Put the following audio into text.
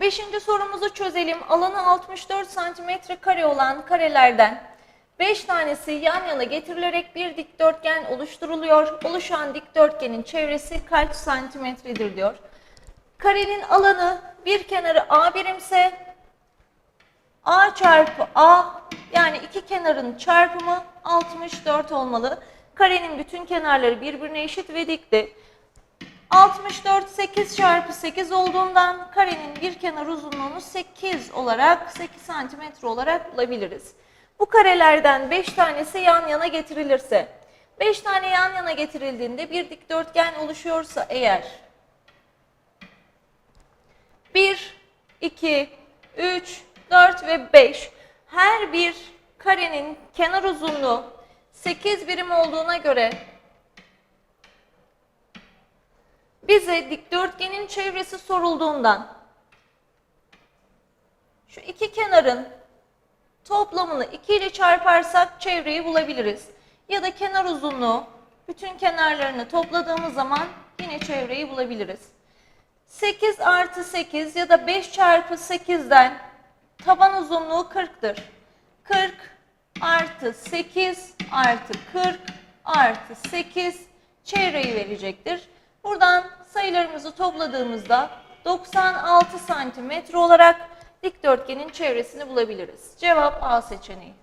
Beşinci sorumuzu çözelim. Alanı 64 santimetre kare olan karelerden 5 tanesi yan yana getirilerek bir dikdörtgen oluşturuluyor. Oluşan dikdörtgenin çevresi kaç santimetredir diyor. Karenin alanı bir kenarı A birimse A çarpı A yani iki kenarın çarpımı 64 olmalı. Karenin bütün kenarları birbirine eşit ve dikti. 64 8 çarpı 8 olduğundan karenin bir kenar uzunluğunu 8 olarak 8 santimetre olarak bulabiliriz. Bu karelerden 5 tanesi yan yana getirilirse 5 tane yan yana getirildiğinde bir dikdörtgen oluşuyorsa eğer 1, 2, 3, 4 ve 5 her bir karenin kenar uzunluğu 8 birim olduğuna göre bize dikdörtgenin çevresi sorulduğundan şu iki kenarın toplamını 2 ile çarparsak çevreyi bulabiliriz. Ya da kenar uzunluğu bütün kenarlarını topladığımız zaman yine çevreyi bulabiliriz. 8 artı 8 ya da 5 çarpı 8'den taban uzunluğu 40'tır. 40 artı 8 artı 40 artı 8 çevreyi verecektir. Buradan sayılarımızı topladığımızda 96 santimetre olarak dikdörtgenin çevresini bulabiliriz. Cevap A seçeneği.